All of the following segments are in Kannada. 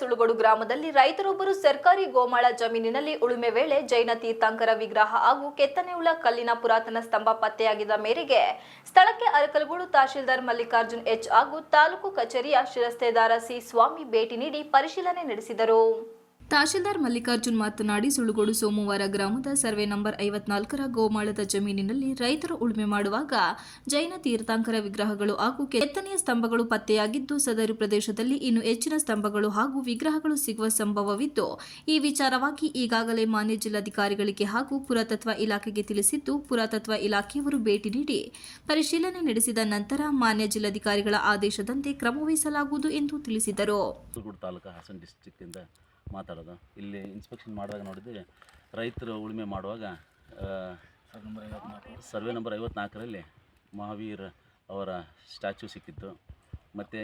ಸುಳುಗೋಡು ಗ್ರಾಮದಲ್ಲಿ ರೈತರೊಬ್ಬರು ಸರ್ಕಾರಿ ಗೋಮಾಳ ಜಮೀನಿನಲ್ಲಿ ಉಳುಮೆ ವೇಳೆ ಜೈನ ತೀರ್ಥಂಕರ ವಿಗ್ರಹ ಹಾಗೂ ಕೆತ್ತನೆಯುಳ್ಳ ಕಲ್ಲಿನ ಪುರಾತನ ಸ್ತಂಭ ಪತ್ತೆಯಾಗಿದ್ದ ಮೇರೆಗೆ ಸ್ಥಳಕ್ಕೆ ಅರಕಲಗೂಡು ತಹಶೀಲ್ದಾರ್ ಮಲ್ಲಿಕಾರ್ಜುನ್ ಎಚ್ ಹಾಗೂ ತಾಲೂಕು ಕಚೇರಿಯ ಶಿರಸ್ತೇದಾರ ಸಿ ಸ್ವಾಮಿ ಭೇಟಿ ನೀಡಿ ಪರಿಶೀಲನೆ ನಡೆಸಿದರು. ತಹಶೀಲ್ದಾರ್ ಮಲ್ಲಿಕಾರ್ಜುನ್ ಮಾತನಾಡಿ ಸುಳುಗೋಡು ಸೋಮವಾರ ಗ್ರಾಮದ ಸರ್ವೆ ನಂಬರ್ ಐವತ್ನಾಲ್ಕರ ಗೋಮಾಳದ ಜಮೀನಿನಲ್ಲಿ ರೈತರು ಉಳುಮೆ ಮಾಡುವಾಗ ಜೈನ ತೀರ್ಥಂಕರ ವಿಗ್ರಹಗಳು ಹಾಗೂ ಕೆತ್ತನೆಯ ಸ್ತಂಭಗಳು ಪತ್ತೆಯಾಗಿದ್ದು, ಸದರಿ ಪ್ರದೇಶದಲ್ಲಿ ಇನ್ನು ಹೆಚ್ಚಿನ ಸ್ತಂಭಗಳು ಹಾಗೂ ವಿಗ್ರಹಗಳು ಸಿಗುವ ಸಂಭವವಿದ್ದು, ಈ ವಿಚಾರವಾಗಿ ಈಗಾಗಲೇ ಮಾನ್ಯ ಜಿಲ್ಲಾಧಿಕಾರಿಗಳಿಗೆ ಹಾಗೂ ಪುರಾತತ್ವ ಇಲಾಖೆಗೆ ತಿಳಿಸಿದ್ದು, ಪುರಾತತ್ವ ಇಲಾಖೆಯವರು ಭೇಟಿ ನೀಡಿ ಪರಿಶೀಲನೆ ನಡೆಸಿದ ನಂತರ ಮಾನ್ಯ ಜಿಲ್ಲಾಧಿಕಾರಿಗಳ ಆದೇಶದಂತೆ ಕ್ರಮವಹಿಸಲಾಗುವುದು ಎಂದು ತಿಳಿಸಿದರು. ಮಾತಾಡೋದು. ಇಲ್ಲಿ ಇನ್ಸ್ಪೆಕ್ಷನ್ ಮಾಡಿದಾಗ ನೋಡಿದ್ವಿ ರೈತರು ಉಳುಮೆ ಮಾಡುವಾಗ ಸರ್ವೆ ನಂಬರ್ ಐವತ್ನಾಲ್ಕರಲ್ಲಿ ಮಹಾವೀರ್ ಅವರ ಸ್ಟ್ಯಾಚ್ಯು ಸಿಕ್ಕಿತ್ತು. ಮತ್ತು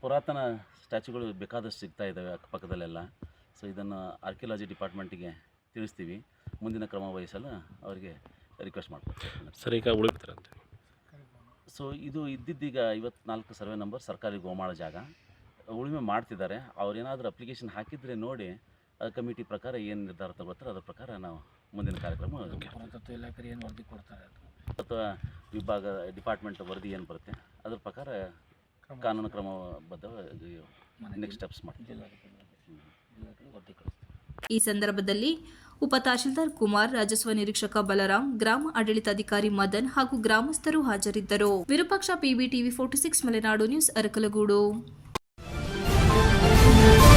ಪುರಾತನ ಸ್ಟ್ಯಾಚುಗಳು ಬೇಕಾದಷ್ಟು ಸಿಗ್ತಾ ಇದ್ದಾವೆ ಅಕ್ಕಪಕ್ಕದಲ್ಲೆಲ್ಲ. ಸೊ ಇದನ್ನು ಆರ್ಕಿಯಾಲಜಿ ಡಿಪಾರ್ಟ್ಮೆಂಟಿಗೆ ತಿಳಿಸ್ತೀವಿ. ಮುಂದಿನ ಕ್ರಮ ವಹಿಸಲು ಅವರಿಗೆ ರಿಕ್ವೆಸ್ಟ್ ಮಾಡ್ಕೊಡ್ತೀವಿ ಸರ್ ಈಗ ಉಳಿತಾರಂತೆ. ಸೊ ಇದು ಇದ್ದಿದ್ದೀಗ ಐವತ್ನಾಲ್ಕು ಸರ್ವೆ ನಂಬರ್ ಸರ್ಕಾರಿ ಗೋಮಾಳ ಜಾಗ. ಉಳುಮೆ ಮಾಡ್ತಿದ್ದಾರೆ ಅವ್ರು ಏನಾದರೂ ಅಪ್ಲಿಕೇಶನ್ ಹಾಕಿದರೆ ನೋಡಿ ಆ ಕಮಿಟಿ ಪ್ರಕಾರ ಏನು ನಿರ್ಧಾರ ತಗೋತಾರೆ ಅದ್ರ ಪ್ರಕಾರ ನಾವು ಮುಂದಿನ ಕಾರ್ಯಕ್ರಮ ಇಲಾಖೆ ಏನು ವರದಿ ಕೊಡ್ತಾರೆ ಅಥವಾ ವಿಭಾಗ ಡಿಪಾರ್ಟ್ಮೆಂಟ್ ವರದಿ ಏನು ಬರುತ್ತೆ ಅದ್ರ ಪ್ರಕಾರ ಕಾನೂನು ಕ್ರಮಬದ್ಧ ನೆಕ್ಸ್ಟ್ ಸ್ಟೆಪ್ಸ್ ಮಾಡ್ತೀವಿ. ಈ ಸಂದರ್ಭದಲ್ಲಿ ಉಪ ತಹಶೀಲ್ದಾರ್ ಕುಮಾರ್ ರಾಜಸ್ವ ನಿರೀಕ್ಷಕ ಬಲರಾಮ್ ಗ್ರಾಮ ಆಡಳಿತಾಧಿಕಾರಿ ಮದನ್ ಹಾಗೂ ಗ್ರಾಮಸ್ಥರು ಹಾಜರಿದ್ದರು. Virupaksha P B TV forty six Malenadu news Arakalagudu. Thank you.